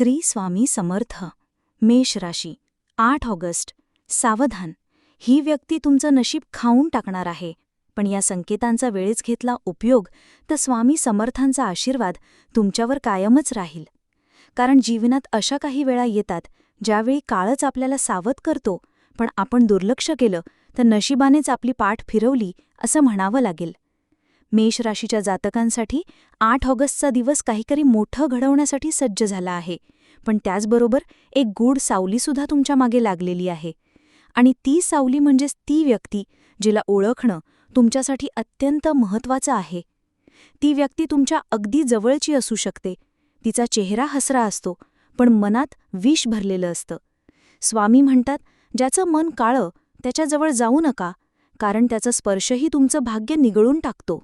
श्री स्वामी समर्थ. मेष राशी आठ ऑगस्ट. सावधान. ही व्यक्ती तुमचं नशीब खाऊन टाकणार आहे. पण या संकेतांचा वेळेच घेतला उपयोग तर स्वामी समर्थांचा आशीर्वाद तुमच्यावर कायमच राहील. कारण जीवनात अशा काही वेळा येतात ज्यावेळी काळच आपल्याला सावध करतो पण आपण दुर्लक्ष केलं तर नशिबानेच आपली पाठ फिरवली असं म्हणावं लागेल. मेष राशीच्या जातकांसाठी आठ ऑगस्टचा दिवस काहीतरी मोठं घडवण्यासाठी सज्ज झाला आहे. पण त्याचबरोबर एक गूढ सावलीसुद्धा तुमच्या मागे लागलेली आहे. आणि ती सावली म्हणजेच ती व्यक्ती जिला ओळखणं तुमच्यासाठी अत्यंत महत्त्वाचं आहे. ती व्यक्ती तुमच्या अगदी जवळची असू शकते. तिचा चेहरा हसरा असतो पण मनात विष भरलेलं असतं. स्वामी म्हणतात ज्याचं मन काळं त्याच्याजवळ जाऊ नका कारण त्याचा स्पर्शही तुमचं भाग्य निगळून टाकतो.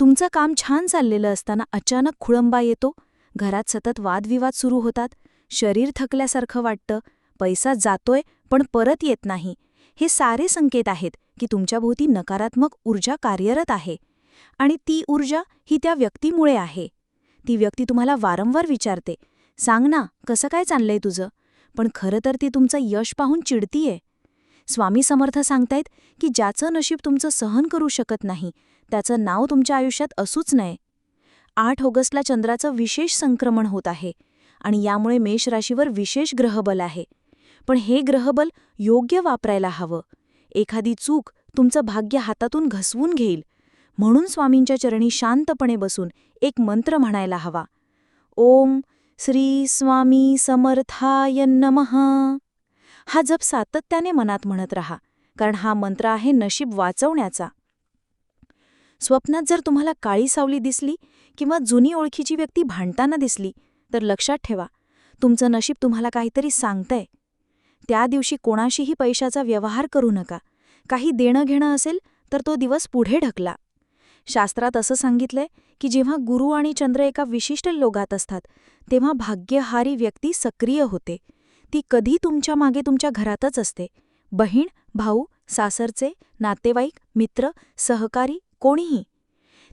तुमचं काम छान चाललेलं असताना अचानक खुळंबा येतो. घरात सतत वादविवाद सुरू होतात. शरीर थकल्यासारखं वाटतं. पैसा जातोय पण परत येत नाही. हे सारे संकेत आहेत की तुमच्याभोवती नकारात्मक ऊर्जा कार्यरत आहे. आणि ती ऊर्जा ही त्या व्यक्तीमुळे आहे. ती व्यक्ती तुम्हाला वारंवार विचारते सांग ना कसं काय चाललंय तुझं? पण खरं तर ती तुमचं यश पाहून चिडतीये. स्वामी समर्थ सांगतायत की ज्याचं नशीब तुमचं सहन करू शकत नाही त्याचं नाव तुमच्या आयुष्यात असूच नये. आठ ऑगस्टला चंद्राचं विशेष संक्रमण होत आहे आणि यामुळे मेष राशीवर विशेष ग्रहबल आहे. पण हे ग्रहबल योग्य वापरायला हवं. एखादी चूक तुमचं भाग्य हातातून घसवून घेईल. म्हणून स्वामींच्या चरणी शांतपणे बसून एक मंत्र म्हणायला हवा. ओम श्री स्वामी समर्थाय नमः. हा जप सातत्याने मनात म्हणत राहा कारण हा मंत्र आहे नशीब वाचवण्याचा. स्वप्नात जर तुम्हाला काळी सावली दिसली किंवा जुनी ओळखीची व्यक्ती भांडताना दिसली तर लक्षात ठेवा तुमचं नशीब तुम्हाला काहीतरी सांगतंय. त्या दिवशी कोणाशीही पैशाचा व्यवहार करू नका. काही देणं घेणं असेल तर तो दिवस पुढे ढकला. शास्त्रात असं सांगितलंय की जेव्हा गुरु आणि चंद्र एका विशिष्ट लोगात असतात तेव्हा भाग्यहारी व्यक्ती सक्रिय होते. ती कधी तुमच्या मागे तुमच्या घरातच असते. बहीण भाऊ सासरचे नातेवाईक मित्र सहकारी कोणीही.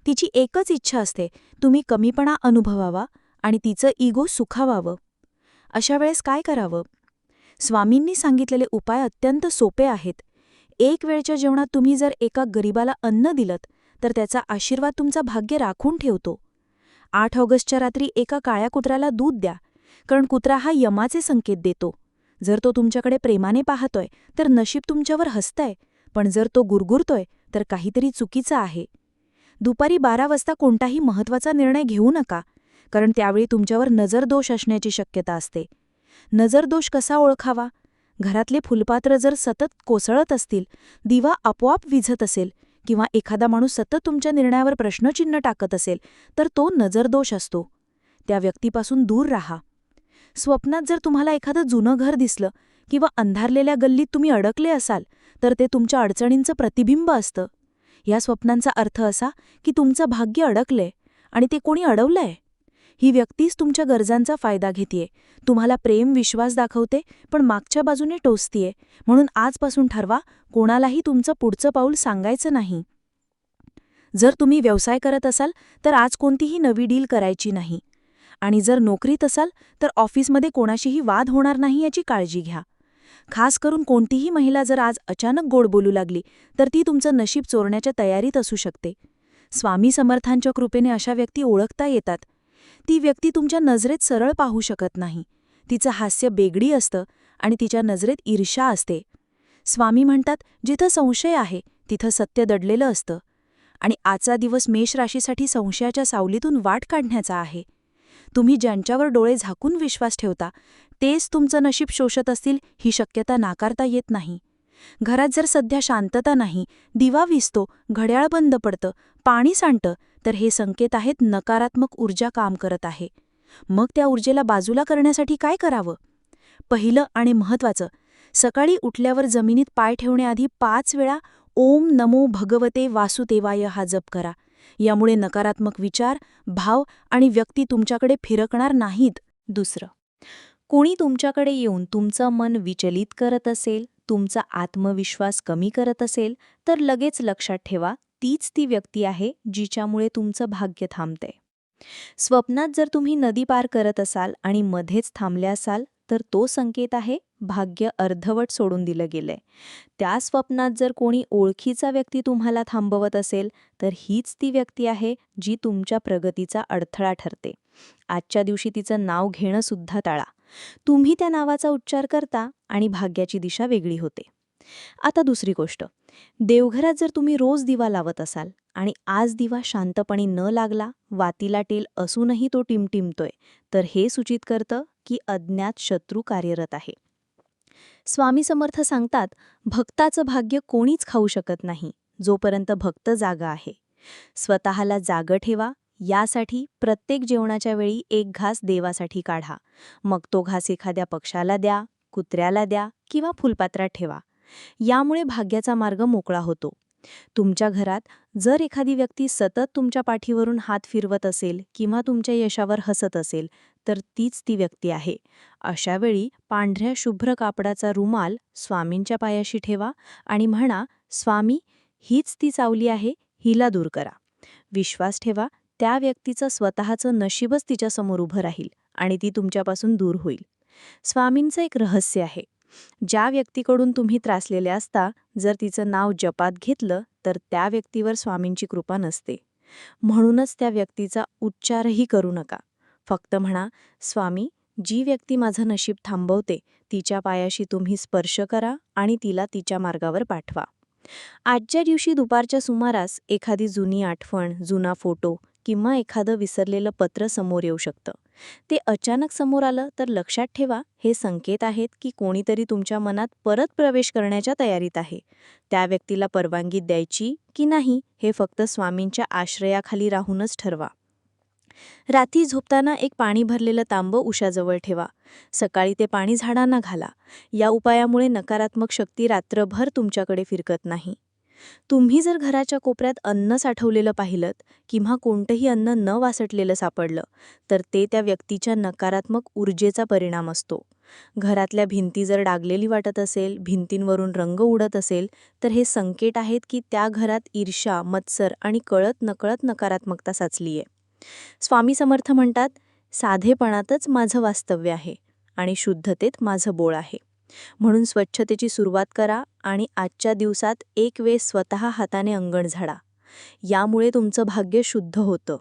तिची एकच इच्छा असते तुम्ही कमीपणा अनुभवावा आणि तिचं इगो सुखावावं. अशा वेळेस काय करावं? स्वामींनी सांगितलेले उपाय अत्यंत सोपे आहेत. एक वेळच्या जेवणात तुम्ही जर एका गरीबाला अन्न दिलत तर त्याचा आशीर्वाद तुमचा भाग्य राखून ठेवतो. आठ ऑगस्टच्या रात्री एका काळ्या कुत्र्याला दूध द्या. कारण कुत्रा हा यमाचे संकेत देतो. जर तो तुमच्याकडे प्रेमाने पाहतोय तर नशीब तुमच्यावर हसतंय पण जर तो गुरगुरतोय तर काहीतरी चुकीचं आहे. दुपारी बारा वाजता कोणताही महत्त्वाचा निर्णय घेऊ नका कारण त्यावेळी तुमच्यावर नजरदोष असण्याची शक्यता असते. नजरदोष कसा ओळखावा? घरातले फुलपात्र जर सतत कोसळत असतील दिवा आपोआप विझत असेल किंवा एखादा माणूस सतत तुमच्या निर्णयावर प्रश्नचिन्ह टाकत असेल तर तो नजरदोष असतो. त्या व्यक्तीपासून दूर राहा. स्वप्नात जर तुम्हाला एखादं जुनं घर दिसलं किंवा अंधारलेल्या गल्लीत तुम्ही अडकले असाल तर ते तुमच्या अडचणींचं प्रतिबिंब असतं. या स्वप्नांचा अर्थ असा की तुमचं भाग्य अडकलंय आणि ते कोणी अडवलंय? ही व्यक्तीच तुमच्या गरजांचा फायदा घेतीये. तुम्हाला प्रेम विश्वास दाखवते पण मागच्या बाजूने टोचतीये. म्हणून आजपासून ठरवा कोणालाही तुमचं पुढचं पाऊल सांगायचं नाही. जर तुम्ही व्यवसाय करत असाल तर आज कोणतीही नवी डील करायची नाही. आणि जर नोकरीत असाल तर ऑफिसमध्ये कोणाशीही वाद होणार नाही याची काळजी घ्या. खास करून कोणतीही महिला जर आज अचानक गोड बोलू लागली तर ती तुमचं नशीब चोरण्याच्या तयारीत असू शकते. स्वामी समर्थांच्या कृपेने अशा व्यक्ती ओळखता येतात. ती व्यक्ती तुमच्या नजरेत सरळ पाहू शकत नाही. तिचं हास्य बेगडी असतं आणि तिच्या नजरेत ईर्षा असते. स्वामी म्हणतात जिथं संशय आहे तिथं सत्य दडलेलं असतं. आणि आजचा दिवस मेष राशीसाठी संशयाच्या सावलीतून वाट काढण्याचा आहे. तुम्ही ज्यांच्यावर डोळे झाकून विश्वास ठेवता तेच तुमचं नशीब शोषत असतील ही शक्यता नाकारता येत नाही. घरात जर सध्या शांतता नाही दिवा विसतो घड्याळ बंद पडतं पाणी सांडतं तर हे संकेत आहेत नकारात्मक ऊर्जा काम करत आहे. मग त्या ऊर्जेला बाजूला करण्यासाठी काय करावं? पहिलं आणि महत्वाचं सकाळी उठल्यावर जमिनीत पाय ठेवण्याआधी पाच वेळा ओम नमो भगवते वासुदेवाय हा जप करा. यामुळे नकारात्मक विचार भाव आणि व्यक्ती तुमच्याकडे फिरकणार नाहीत. दुसरं कोणी तुमच्याकडे येऊन तुमचं मन विचलित करत असेल तुमचा आत्मविश्वास कमी करत असेल तर लगेच लक्षात ठेवा तीच ती व्यक्ती आहे जिच्यामुळे तुमचं भाग्य थांबते स्वप्नात जर तुम्ही नदी पार करत असाल आणि मध्येच थांबले असाल तर तो संकेत आहे भाग्य अर्धवट सोडून दिलं गेलंय. त्या स्वप्नात जर कोणी ओळखीचा व्यक्ती तुम्हाला थांबवत असेल तर हीच ती व्यक्ती आहे जी तुमच्या प्रगतीचा अडथळा ठरते. आजच्या दिवशी तिचं नाव घेणं सुद्धा टाळा. तुम्ही त्या नावाचा उच्चार करता आणि भाग्याची दिशा वेगळी होते. आता दुसरी गोष्ट. देवघरात जर तुम्ही रोज दिवा लावत असाल आणि आज दिवा शांतपणे न लागला वातीला टेल असूनही तो टिमटिमतोय तर हे सूचित करतं की अज्ञात शत्रू कार्यरत आहे. स्वामी समर्थ सांगतात भक्ताचं भाग्य कोणीच खाऊ शकत नाही जोपर्यंत भक्त जागा आहे. स्वतःला जागं ठेवा यासाठी प्रत्येक जेवणाच्या वेळी एक घास देवासाठी काढा. मग तो घास एखाद्या पक्षाला द्या कुत्र्याला द्या किंवा फुलपात्रात ठेवा. यामुळे भाग्याचा मार्ग मोकळा होतो. तुमच्या घरात जर एखादी व्यक्ती सतत तुमच्या पाठीवरून हात फिरवत असेल किंवा तुमच्या यशावर हसत असेल तर तीच ती व्यक्ती आहे. अशावेळी पांढऱ्या शुभ्र कापडाचा रुमाल स्वामींच्या पायाशी ठेवा आणि म्हणा स्वामी हीच ती चावली आहे हिला दूर करा. विश्वास ठेवा त्या व्यक्तीचं स्वतःचं नशीबच तिच्यासमोर उभं राहील आणि ती तुमच्यापासून दूर होईल. स्वामींचं एक रहस्य आहे. ज्या व्यक्तीकडून तुम्ही त्रासलेले असता जर तिचं नाव जपात घेतलं तर त्या व्यक्तीवर स्वामींची कृपा नसते. म्हणूनच त्या व्यक्तीचा उच्चारही करू नका. फक्त म्हणा स्वामी जी व्यक्ती माझं नशीब थांबवते तिच्या पायाशी तुम्ही स्पर्श करा आणि तिला तिच्या मार्गावर पाठवा. आजच्या दिवशी दुपारच्या सुमारास एखादी जुनी आठवण जुना फोटो किंवा एखादं विसरलेलं पत्र समोर येऊ शकतं. ते अचानक समोर आलं तर लक्षात ठेवा हे संकेत आहेत की कोणीतरी तुमच्या मनात परत प्रवेश करण्याच्या तयारीत आहे. त्या व्यक्तीला परवानगी द्यायची की नाही हे फक्त स्वामींच्या आश्रयाखाली राहूनच ठरवा. रात्री झोपताना एक पाणी भरलेलं तांब उशाजवळ ठेवा. सकाळी ते पाणी झाडांना घाला. या उपायामुळे नकारात्मक शक्ती रात्रभर तुमच्याकडे फिरकत नाही. तुम्ही जर घराच्या कोपऱ्यात अन्न साठवलेलं पाहिलं किंवा कोणतंही अन्न न वासटलेलं सापडलं तर ते त्या व्यक्तीच्या नकारात्मक ऊर्जेचा परिणाम असतो. घरातल्या भिंती जर डागलेली वाटत असेल भिंतींवरून रंग उडत असेल तर हे संकेत आहेत की त्या घरात ईर्षा मत्सर आणि कळत नकळत नकारात्मकता साचलीये. स्वामी समर्थ म्हणतात साधेपणातच माझं वास्तव्य आहे आणि शुद्धतेत माझं बोळ आहे. म्हणून स्वच्छतेची सुरुवात करा आणि आजच्या दिवसात एक वेळ स्वतः हाताने अंगण झाडा. यामुळे तुमचं भाग्य शुद्ध होतं.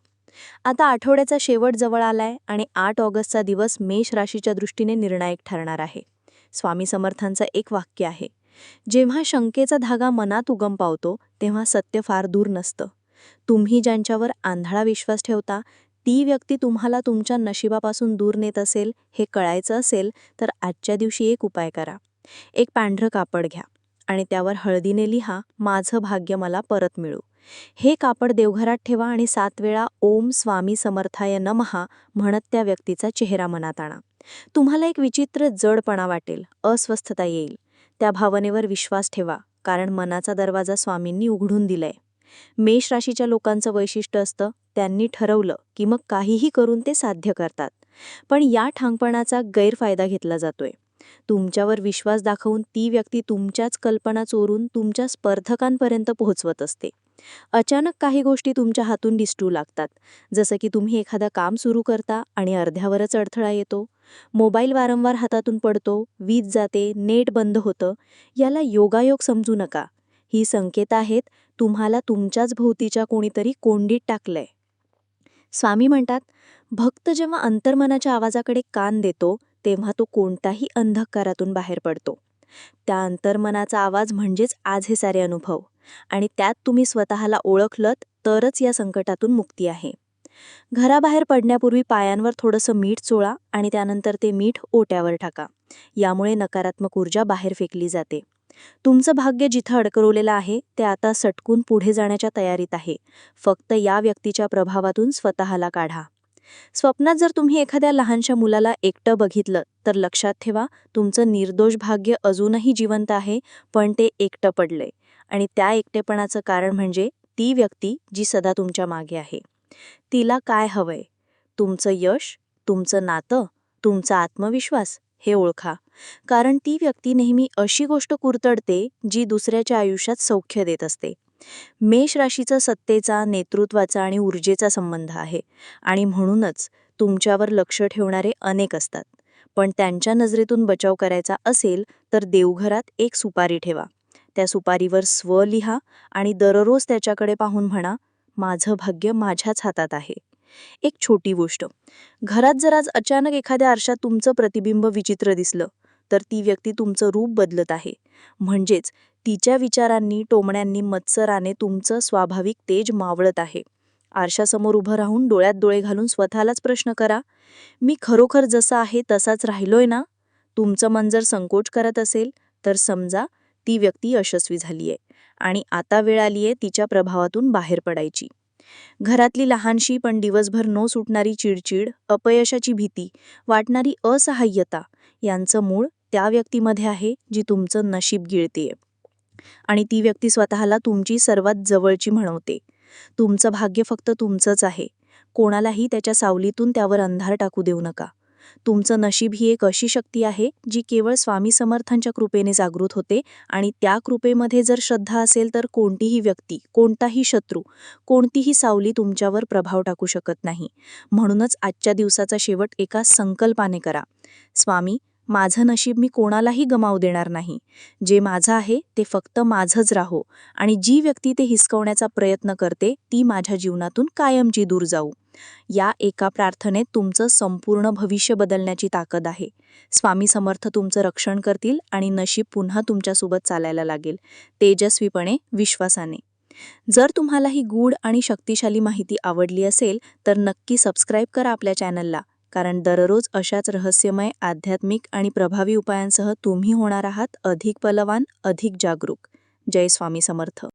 आता आठवड्याचा शेवट जवळ आलाय आणि आठ ऑगस्टचा दिवस मेष राशीच्या दृष्टीने निर्णायक ठरणार आहे. स्वामी समर्थांचं एक वाक्य आहे. जेव्हा शंकेचा धागा मनात उगम पावतो तेव्हा सत्य फार दूर नसतं. तुम्ही ज्यांच्यावर आंधळा विश्वास ठेवता ती व्यक्ती तुम्हाला तुमच्या नशिबापासून दूर नेत असेल हे कळायचं असेल तर आजच्या दिवशी एक उपाय करा. एक पांढरं कापड घ्या आणि त्यावर हळदीने लिहा माझं भाग्य मला परत मिळू. हे कापड देवघरात ठेवा आणि सात वेळा ओम स्वामी समर्थाय नमहा म्हणत त्या व्यक्तीचा चेहरा मनात आणा. तुम्हाला एक विचित्र जडपणा वाटेल अस्वस्थता येईल. त्या भावनेवर विश्वास ठेवा कारण मनाचा दरवाजा स्वामींनी उघडून दिलाय. मेष राशीच्या लोकांचं वैशिष्ट्य असतं त्यांनी ठरवलं की मग काहीही करून ते साध्य करतात. पण या ठांगपणाचा गैरफायदा घेतला जातोय. तुमच्यावर विश्वास दाखवून ती व्यक्ती तुमच्याच कल्पना चोरून तुमच्या स्पर्धकांपर्यंत पोहोचवत असते. अचानक काही गोष्टी तुमच्या हातून डिस्टू लागतात. जसं की तुम्ही एखादं काम सुरू करता आणि अर्ध्यावरच अडथळा येतो. मोबाईल वारंवार हातातून पडतो वीज जाते नेट बंद होतं. याला योगायोग समजू नका. ही संकेत आहेत तुम्हाला तुमच्याच भोवतीच्या कोणीतरी कोंडीत टाकलंय. स्वामी म्हणतात भक्त जेव्हा अंतर्मनाच्या आवाजाकडे कान देतो तेव्हा तो कोणताही अंधकारातून बाहेर पडतो. त्या अंतर्मनाचा आवाज म्हणजेच आज हे सारे अनुभव. आणि त्यात तुम्ही स्वतःला ओळखलत तरच या संकटातून मुक्ती आहे. घराबाहेर पडण्यापूर्वी पायांवर थोडंसं मीठ चोळा आणि त्यानंतर ते मीठ ओट्यावर टाका. यामुळे नकारात्मक ऊर्जा बाहेर फेकली जाते. तुमचं भाग्य जिथं अडकवलेलं आहे ते आता सटकून पुढे जाण्याच्या तयारीत आहे. फक्त या व्यक्तीच्या प्रभावातून स्वतःला काढा. स्वप्नात जर तुम्ही एखाद्या लहानशा मुलाला एकटं बघितलं तर लक्षात ठेवा तुमचं निर्दोष भाग्य अजूनही जिवंत आहे पण ते एकटं पडलंय. आणि त्या एकटेपणाचं कारण म्हणजे ती व्यक्ती जी सदा तुमच्या मागे आहे. तिला काय हवंय? तुमचं यश तुमचं नातं तुमचा आत्मविश्वास हे ओळखा. कारण ती व्यक्ती नेहमी अशी गोष्ट कुरतडते जी दुसऱ्याच्या आयुष्यात सौख्य देत असते. मेष राशीचा सत्तेचा नेतृत्वाचा आणि ऊर्जेचा संबंध आहे. आणि म्हणूनच तुमच्यावर लक्ष ठेवणारे अनेक असतात. पण त्यांच्या नजरेतून बचाव करायचा असेल तर देवघरात एक सुपारी ठेवा. त्या सुपारीवर स्व लिहा आणि दररोज त्याच्याकडे पाहून म्हणा माझं भाग्य माझ्याच हातात आहे. एक छोटी गोष्ट. घरात जर आज अचानक एखाद्या आरशात तुमचं प्रतिबिंब विचित्र दिसलं तर ती व्यक्ती तुमचं रूप बदलत आहे. म्हणजेच तिच्या विचारांनी टोमण्यांनी मत्सराने तुमचं स्वाभाविक तेज मावळत आहे. आरशासमोर उभं राहून डोळ्यात डोळे घालून स्वतःलाच प्रश्न करा. मी खरोखर जसा आहे तसाच राहिलोय ना? तुमचं मन जर संकोच करत असेल तर समजा ती व्यक्ती यशस्वी झालीये आणि आता वेळ आलीये तिच्या प्रभावातून बाहेर पडायची. घरातली लहानशी पण दिवसभर न सुटणारी चिडचिड अपयशाची भीती वाटणारी असहाय्यता यांचं मूळ त्या व्यक्तीमध्ये आहे जी तुमचं नशीब गिळतेय. आणि ती व्यक्ती स्वतःला तुमची सर्वात जवळची म्हणवते. तुमचं भाग्य फक्त तुमचंच आहे. कोणालाही त्याच्या सावलीतून त्यावर अंधार टाकू देऊ नका. तुमचं नशीब ही एक अशी शक्ती आहे जी केवळ स्वामी समर्थांच्या कृपेने जागृत होते आणि त्या कृपेमध्ये जर श्रद्धा असेल तर कोणतीही व्यक्ती कोणताही शत्रू कोणतीही सावली तुमच्यावर प्रभाव टाकू शकत नाही. म्हणूनच आजच्या दिवसाचा शेवट एका संकल्पाने करा. स्वामी माझं नशीब मी कोणालाही गमावू देणार नाही. जे माझं आहे ते फक्त माझंच राहो आणि जी व्यक्ती ते हिसकवण्याचा प्रयत्न करते ती माझ्या जीवनातून कायमची दूर जाऊ. या एका प्रार्थनेत तुमचं संपूर्ण भविष्य बदलण्याची ताकद आहे. स्वामी समर्थ तुमचं रक्षण करतील आणि नशीब पुन्हा तुमच्यासोबत चालायला लागेल. तेजस्वीपणे विश्वासाने. जर तुम्हाला ही गूढ आणि शक्तिशाली माहिती आवडली असेल तर नक्की सबस्क्राईब करा आपल्या चॅनलला कारण दररोज अशाच रहस्यमय आध्यात्मिक आणि प्रभावी उपायांसह तुम्ही होणार आहात अधिक बलवान अधिक जागरूक. जय स्वामी समर्थ.